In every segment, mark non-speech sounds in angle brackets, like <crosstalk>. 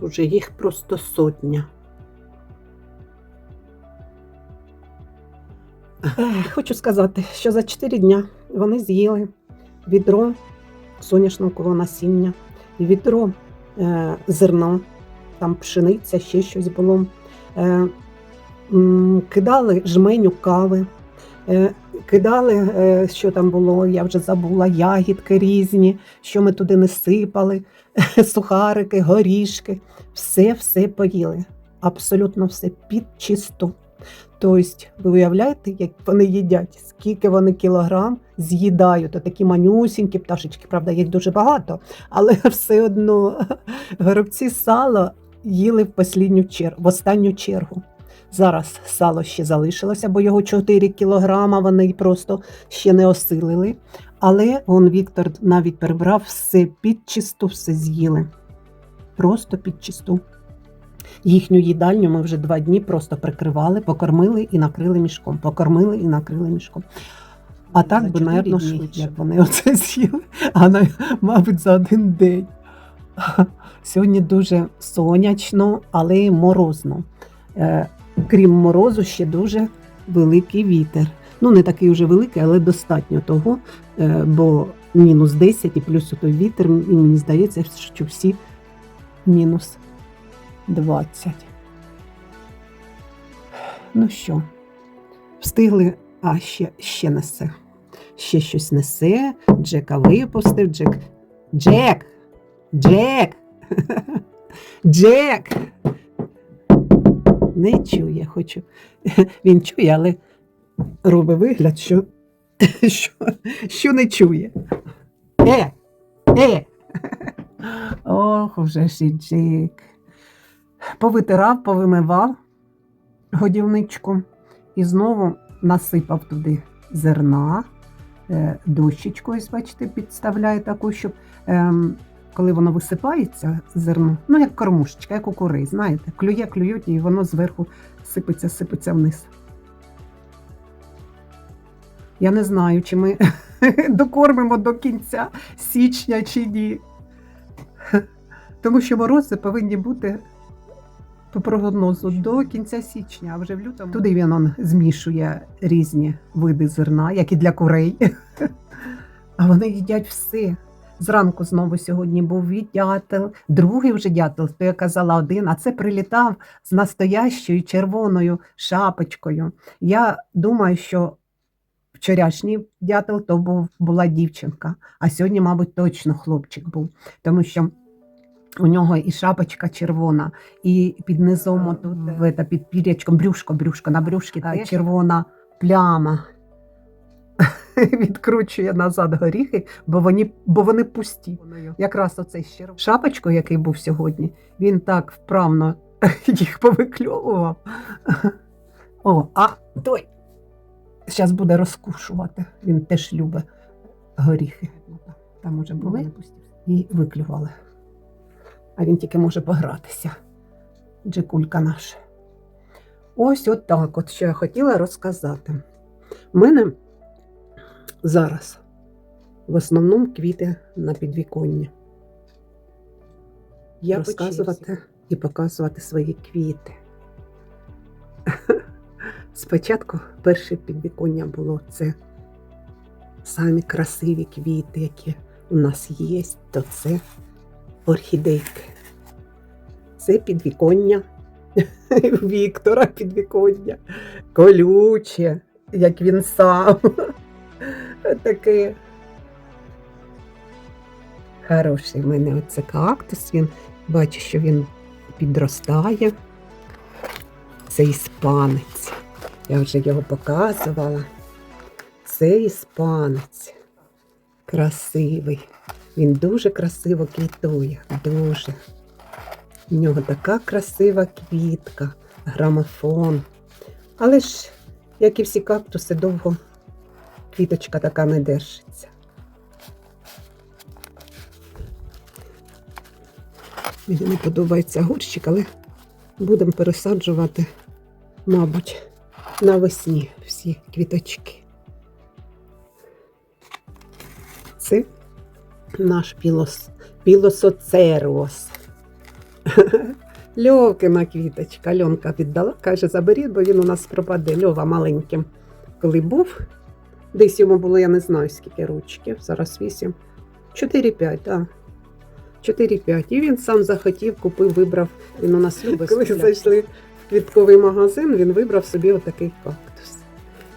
Уже їх просто сотня. Хочу сказати, що за 4 дня вони з'їли відро соняшникового насіння, відро е, зерна, там пшениця, ще щось було. Е, кидали жменю кави, кидали, е, що там було, я вже забула, ягідки різні, що ми туди не сипали, <laughs> сухарики, горішки. Все-все поїли. Абсолютно все під чисту. Тобто, ви уявляєте, як вони їдять, скільки вони кілограм з'їдають, такі манюсінькі пташечки, правда, їх дуже багато, але <laughs> все одно <laughs> горобці сала їли в чергу, в останню чергу. Зараз сало ще залишилося, бо його 4 кілограма вони просто ще не осилили. Але он Віктор навіть перебрав все під чисту, все з'їли. Просто під чисту. Їхню їдальню ми вже два дні просто прикривали, покормили і накрили мішком. Покормили і накрили мішком. А так би, чотири швидше, як вони оце <laughs> з'їли, а мабуть, за один день. <laughs> Сьогодні дуже сонячно, але морозно. Крім морозу, ще дуже великий вітер. Ну, не такий вже великий, але достатньо того, е, бо мінус 10 і плюс той вітер, і мені здається, що всі мінус 20. Ну що, встигли, а ще, ще несе. Ще щось несе. Джека випустив. Джек. Джек! Джек! <laughs> Джек! Не чує, хочу. <laughs> Він чує, але робить вигляд, що, <laughs> що, що не чує. Е! Е! <laughs> Ох, вже ж. Повитирав, повимивав годівничку і знову насипав туди зерна, е, дощечку, ось бачите, підставляє таку, щоб ем, коли воно висипається, зерно, ну як кормушечка, як у кури, знаєте, клює, клюють, і воно зверху сипеться, сипеться вниз. Я не знаю, чи ми <laughs> докормимо до кінця січня чи ні. <laughs> Тому що морози повинні бути по прогнозу до кінця січня, а вже в лютому туди він змішує різні види зерна, як і для курей. <laughs> А вони їдять все. Зранку знову сьогодні був дятел, другий вже дятел, то я казала один, а це прилітав з настоящою червоною шапочкою. Я думаю, що вчорашній дятел то був, була дівчинка, а сьогодні, мабуть, точно хлопчик був, тому що у нього і шапочка червона, і під низом отут, під пірячком, брюшко, брюшко, на брюшки та червона пляма. <laughs> Відкручує назад горіхи, бо вони, бо вони пусті. Якраз оцей ще шапочку, який був сьогодні, він так вправно <laughs> їх повикльовував. <laughs> О, а той зараз буде розкушувати. Він теж любить горіхи. Там уже були і виклювали. А він тільки може погратися. Джекулька наша. Ось от от що я хотіла розказати. У мене зараз в основному квіти на підвіконні. Я розказувати і показувати свої квіти. <laughs> Спочатку перше підвіконня було це самі красиві квіти, які у нас є, то це орхідейки. Це підвіконня <laughs> Віктора підвіконня. Колюче, як він сам. Таке. Хороший в мене оце кактус. Він бачу, що він підростає. Це іспанець. Я вже його показувала. Це іспанець. Красивий. Він дуже красиво квітує. Дуже. У нього така красива квітка, грамофон. Але ж, як і всі кактуси, довго квіточка така не держиться. Мені не подобається горщик, але будемо пересаджувати, мабуть, навесні всі квіточки. Це наш пілос, пілосоцерос. <laughs> Льовкина квіточка. Льонка віддала, каже, заберіть, бо він у нас пропаде. Льова маленьким. Коли був, десь йому було, я не знаю, скільки ручків, зараз вісім. 4-5, так. 4-5. І він сам захотів, купив, вибрав. Він у нас любить. Коли зайшли в квітковий магазин, він вибрав собі отакий кактус.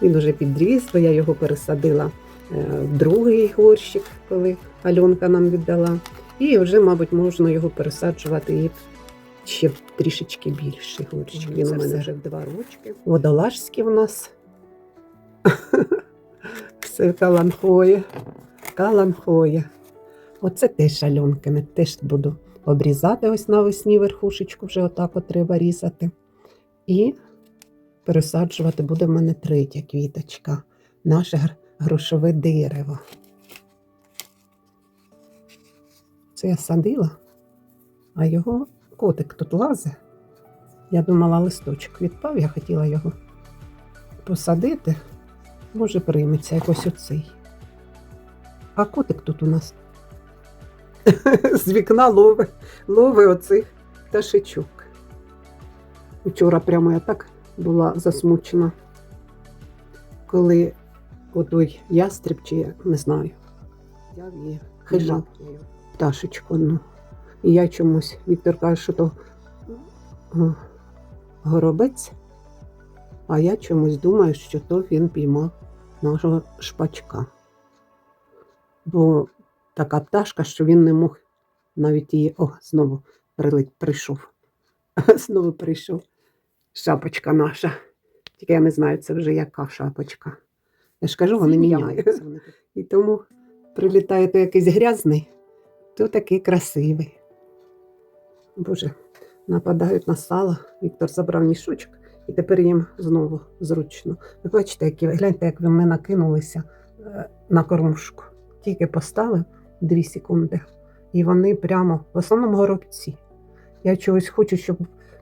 Він уже підріс, бо я його пересадила е, в другий горщик, коли Альонка нам віддала. І вже, мабуть, можна його пересаджувати і ще трішечки більший горщик. Він у мене вже в два рочки. Водолажський в нас. <laughs> Все каланхоє. Каланхоє. Оце теж Альонкине, теж буду обрізати ось навесні верхушечку, вже отак от треба різати. І пересаджувати буде в мене третя квіточка, наше гр- грошове дерево. Це я садила, а його котик тут лазить. Я думала, листочок відпав, я хотіла його посадити. Може, прийметься якось оцей. А котик тут у нас <laughs> з вікна лови, лови оцих пташечок. Вчора прямо я так була засмучена, коли отой ястріб, чи я не знаю, хижав пташечку одну. І я чомусь, Віктор каже, що то горобець, а я чомусь думаю, що то він піймав нашого шпачка. Бо така пташка, що він не мог навіть її. О, знову прилить, прийшов. <laughs> Знову прийшов шапочка наша. Тільки я не знаю, це вже яка шапочка. Я ж кажу, вони міняються. І тому прилітає то якийсь грязний, то такий красивий. Боже, нападають на сало. Віктор забрав мішочок, і тепер їм знову зручно. Ви бачите, які гляньте, як мене накинулися е, на кормушку. Тільки поставив 2 секунди, і вони прямо в основному горобці. Я чогось хочу, щоб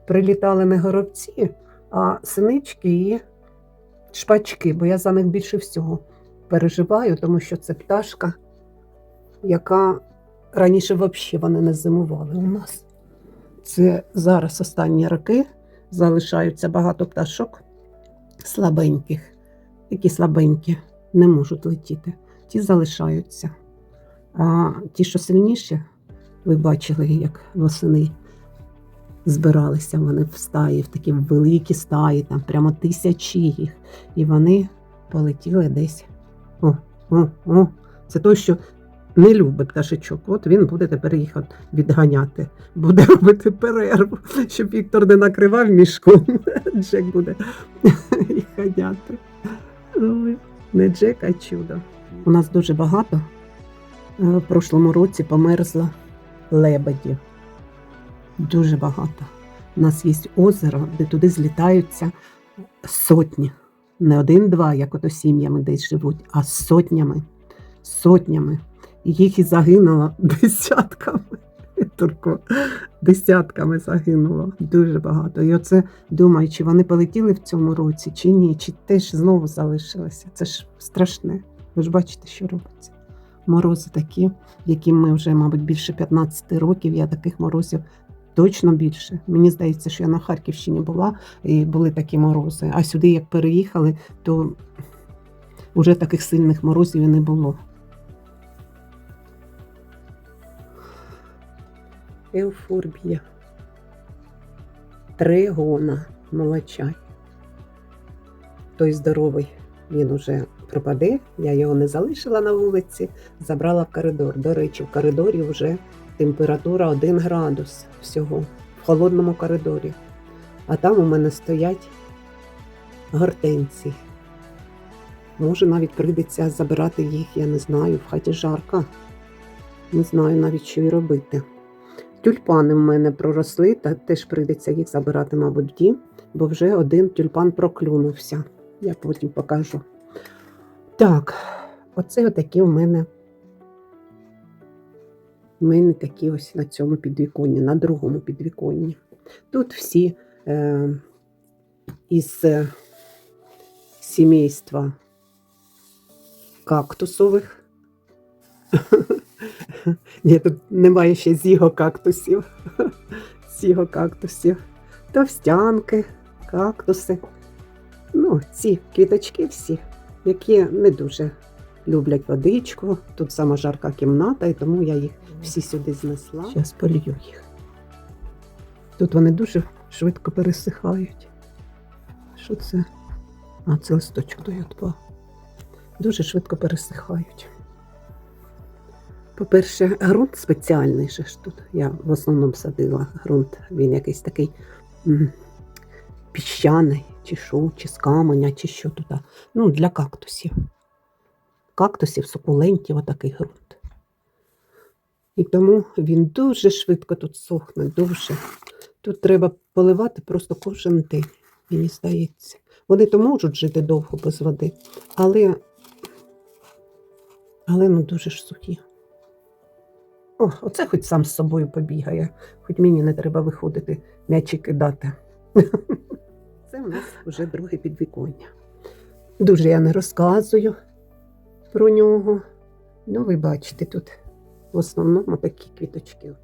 прилітали не горобці, а синички і шпачки, бо я за них більше всього переживаю, тому що це пташка, яка раніше взагалі вони не зимували у нас. Це зараз останні роки залишаються багато пташок слабеньких, які слабенькі, не можуть летіти. Ті залишаються. А ті, що сильніші, ви бачили, як восени збиралися вони в стаї, в такі великі стаї, там прямо тисячі їх. І вони полетіли десь. О, о, о. Це той, що не любить пташечок. От він буде тепер їх відганяти. Буде робити перерву, щоб Віктор не накривав мішком. <laughs> Джек буде їх ганяти. Не Джек, а чудо. У нас дуже багато. Е, В прошлому році померзло лебедів. Дуже багато. У нас є озеро, де туди злітаються сотні. Не один-два, як ото сім'ями десь живуть, а сотнями. Сотнями. Їх і загинуло <laughs> десятками. Турко, десятками загинуло. Дуже багато. І оце думаю, чи вони полетіли в цьому році, чи ні, чи теж знову залишилися. Це ж страшне. Ви ж бачите, що робиться. Морози такі, яким ми вже, мабуть, більше 15 років. Я таких морозів точно більше. Мені здається, що я на Харківщині була і були такі морози. А сюди, як переїхали, то вже таких сильних морозів і не було. Еуфорбія. Тригона молочай. Той здоровий, він уже пропаде. Я його не залишила на вулиці, забрала в коридор. До речі, в коридорі вже температура 1 градус всього в холодному коридорі. А там у мене стоять гортенції. Може, навіть прийдеться забирати їх, я не знаю, в хаті жарко. Не знаю навіть, що і робити. Тюльпани в мене проросли, та теж прийдеться їх забирати, мабуть, в бо вже один тюльпан проклюнувся. Я потім покажу. Так, оце отакі в мене. У мене такі ось на цьому підвіконні, на другому підвіконні. Тут всі е, із е, сімейства кактусових. <laughs> Ні, тут немає ще з його кактусів. <laughs> з кактусів. Товстянки, кактуси. Ну, ці квіточки всі, які не дуже люблять водичку. Тут сама жарка кімната, і тому я їх всі сюди знесла. Зараз полью їх. Тут вони дуже швидко пересихають. Що це? А, це листочок той відпав. Дуже швидко пересихають. По-перше, ґрунт спеціальний же ж тут. Я в основному садила ґрунт. Він якийсь такий піщаний, чи що, чи з каменя, чи що тут. Ну, для кактусів. Кактусів, сукулентів, отакий ґрунт. І тому він дуже швидко тут сохне, дуже. Тут треба поливати просто кожен день, мені здається. Вони то можуть жити довго без води, але, але ну дуже ж сухі. О, оце хоч сам з собою побігає, хоч мені не треба виходити м'ячі кидати. <laughs> Це у нас вже друге підвіконня. Дуже я не розказую про нього. Ну, ви бачите, тут в основному такі квіточки.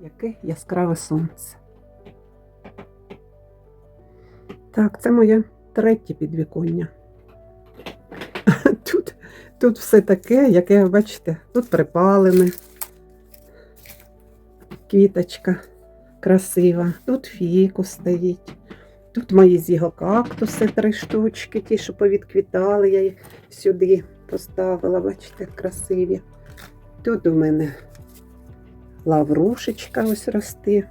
Яке яскраве сонце. Так, це моє третє підвіконня. Тут, все таке, яке, бачите, тут припалене. Квіточка красива, тут фікус стоїть. Тут мої з його кактуси три штучки, ті, що повідквітали, я їх сюди поставила, бачите, красиві. Тут у мене лаврушечка ось росте.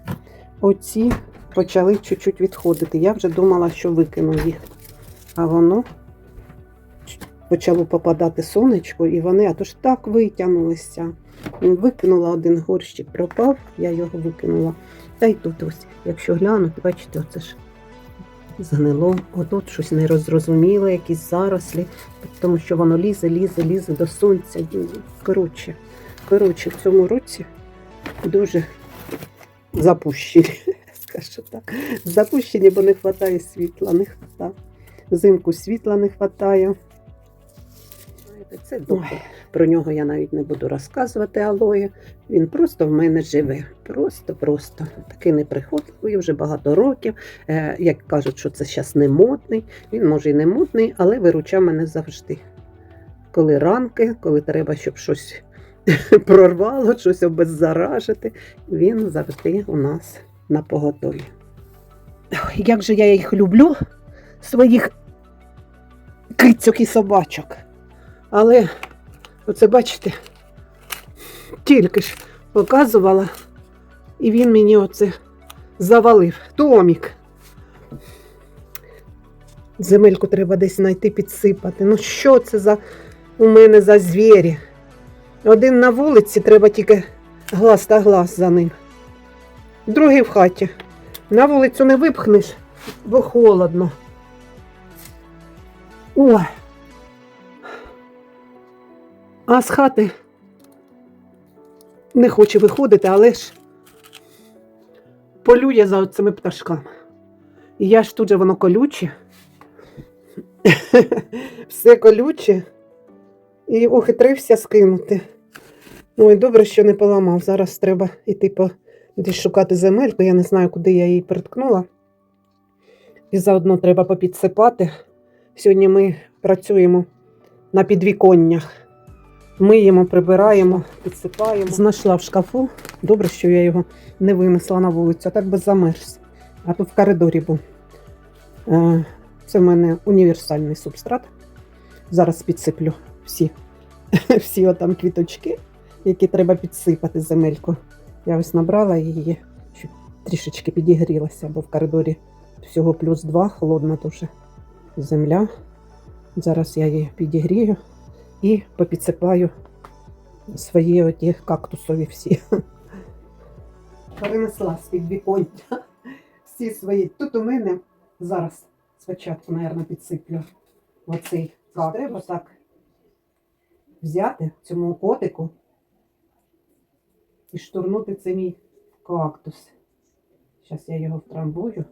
Оці почали чуть-чуть відходити. Я вже думала, що викину їх. А воно почало попадати сонечко, і вони, а то ж так витягнулися. Викинула один горщик, пропав, я його викинула. Та й тут ось, якщо глянути, бачите, оце ж згнило. Отут щось нерозрозуміле, якісь зарослі, тому що воно лізе, лізе, лізе до сонця. Коротше, коротше, в цьому році дуже запущені, <laughs> скажу так. Запущені, бо не вистачає світла, не вистачає. Взимку світла не вистачає. Знаєте, Це добре. Про нього я навіть не буду розказувати алоє. Він просто в мене живе. Просто-просто. Такий неприхотливий, вже багато років. Е, як кажуть, що це зараз не модний. Він може і не модний, але виручав мене завжди. Коли ранки, коли треба, щоб щось <laughs> прорвало, щось обеззаражити, він завжди у нас на поготові. Як же я їх люблю, своїх кицьок і собачок. Але оце бачите, тільки ж показувала, і він мені оце завалив. Томік. Земельку треба десь знайти, підсипати. Ну що це за у мене за звірі? Один на вулиці, треба тільки глаз та глаз за ним. Другий в хаті. На вулицю не випхнеш, бо холодно. Ой. А з хати не хоче виходити, але ж полює за цими пташками. І я ж тут же воно колюче. <laughs> Все колюче. І ухитрився скинути. Ой, добре, що не поламав. Зараз треба йти по десь шукати земельку. Я не знаю, куди я її приткнула. І заодно треба попідсипати. Сьогодні ми працюємо на підвіконнях. Миємо, прибираємо, підсипаємо. Знайшла в шкафу. Добре, що я його не винесла на вулицю, а так би замерз. А тут в коридорі був. Е, Це в мене універсальний субстрат. Зараз підсиплю всі, <laughs> всі отам квіточки, які треба підсипати земельку. Я ось набрала її, щоб трішечки підігрілася, бо в коридорі всього плюс 2, холодна дуже земля. Зараз я її підігрію і попідсипаю свої оті кактусові всі. Перенесла з під віконня всі свої. Тут у мене зараз спочатку, мабуть, підсиплю оцей кактус. Треба так взяти цьому котику і штурнути це мій кактус. Зараз я його втрамбую.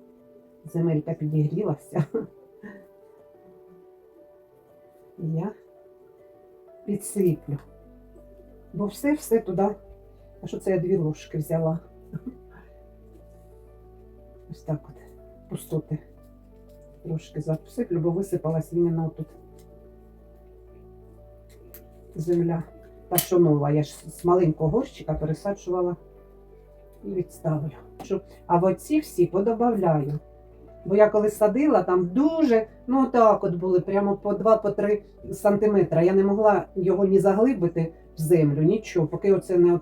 Земелька підігрілася. Я підсиплю. Бо все-все туди. А що це я дві ложки взяла? <laughs> Ось так от. Пустоти. Трошки засиплю, бо висипалась іменно тут земля. Та що нова, я ж з маленького горщика пересаджувала і відставлю. А оці всі подобавляю. Бо я коли садила, там дуже, ну так от були, прямо по 2-3 сантиметри. Я не могла його ні заглибити в землю, нічого, поки оце не,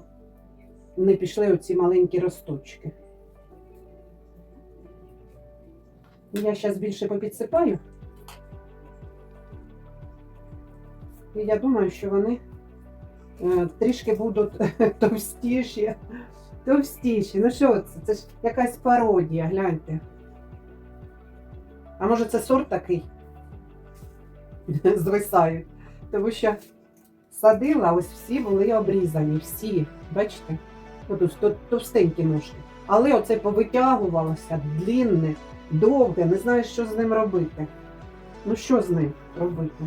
не пішли оці маленькі росточки. Я зараз більше попідсипаю. І я думаю, що вони е, трішки будуть <laughs> товстіші. Товстіші. Ну що це? Це ж якась пародія, гляньте. А може це сорт такий? Звисають. Тому що садила, ось всі були обрізані, всі. Бачите? Тут товстенькі ножки. Але оце повитягувалося длінне, довге, не знаю, що з ним робити. Ну що з ним робити?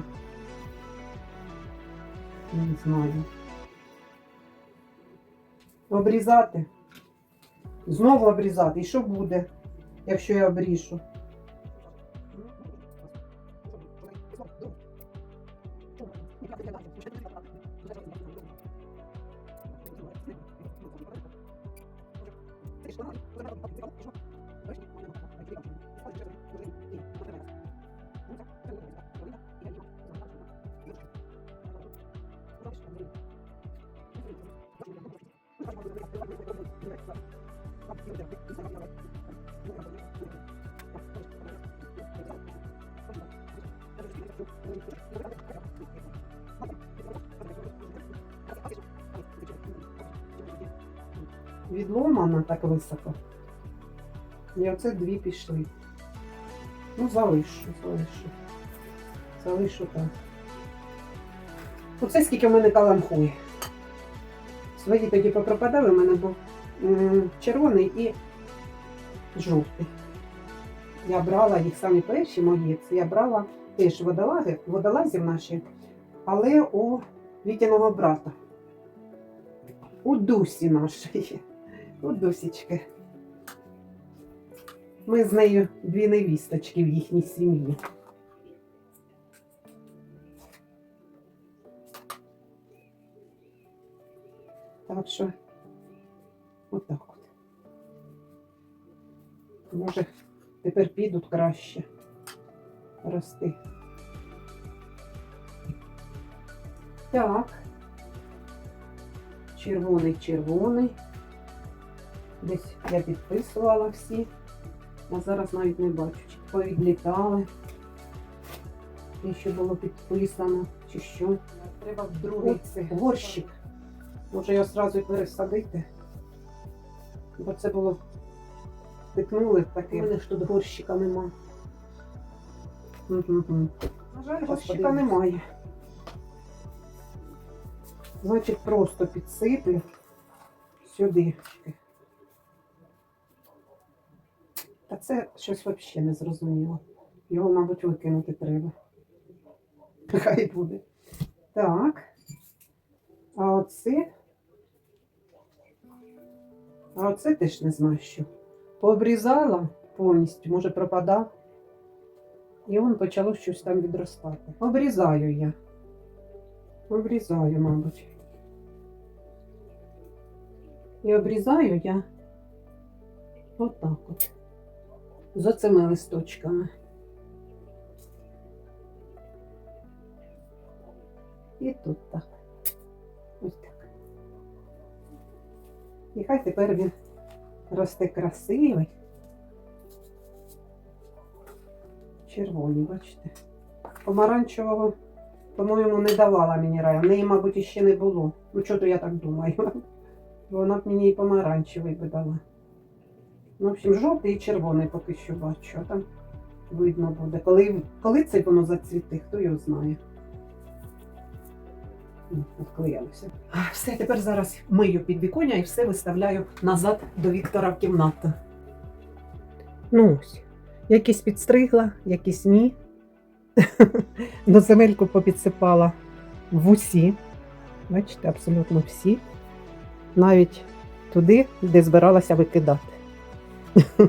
Не знаю. Обрізати. Знову обрізати. І що буде, якщо я обріжу? Відломана так високо. І оце дві пішли. Ну, залишу, залишу. Залишу так. Оце скільки в мене каламхує. Свої тоді попропадали, в мене був червоний і жовтий. Я брала їх самі перші мої. Це я брала теж водолаги, водолазів наші, але у Вітяного брата. У Дусі нашої. У Дусічки. Ми з нею дві невісточки в їхній сім'ї. Так що отак от. Може, тепер підуть краще рости. Так. Червоний, червоний. Десь я підписувала всі. А зараз навіть не бачу, чи повідлітали. І що було підписано, чи що. Треба в другий горщик. Може його одразу пересадити. Бо це було тикнули таке. У мене ж тут горщика нема. На жаль, горщика немає. Значить, просто підсиплю сюди. Та це щось взагалі не зрозуміло. Його, мабуть, викинути треба. Хай буде. Так. А оце. А оце теж не знаю що. Пообрізала повністю, може пропадав. І он почало щось там відростати. Обрізаю я. Обрізаю, мабуть. І обрізаю я отак от. З оцими листочками. І тут так. Ось так. І хай тепер він росте красивий. Червоні, бачите. Помаранчевого, по-моєму, не давала мені рая. В неї, мабуть, іще не було. Ну, чого то я так думаю. <laughs> Вона б мені і помаранчевий би дала. Ну, в общем, жовтий і червоний поки що бачу. А там видно буде. Коли, коли це воно зацвіти, хто його знає. Вклеїлося. Все, тепер зараз мию підвіконня і все виставляю назад до Віктора в кімнату. Ну ось. Якісь підстригла, якісь ні. <laughs> До земельку попідсипала в усі. Бачите, абсолютно всі. Навіть туди, де збиралася викидати. <laughs>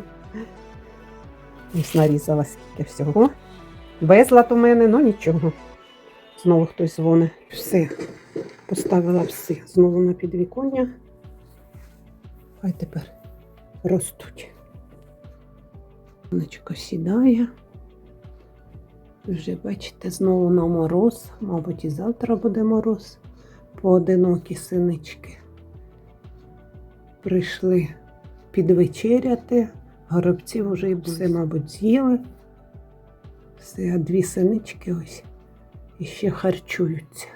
Ось нарізала скільки всього. Безлад у мене, ну нічого. Знову хтось дзвонить. Все. Поставила все знову на підвіконня. Хай тепер ростуть. Сонечко сідає. Вже бачите, знову на мороз. Мабуть, і завтра буде мороз. Поодинокі синички. Прийшли підвечеряти. Горобців вже і все, мабуть, з'їли. Все, дві синички ось іще харчуються.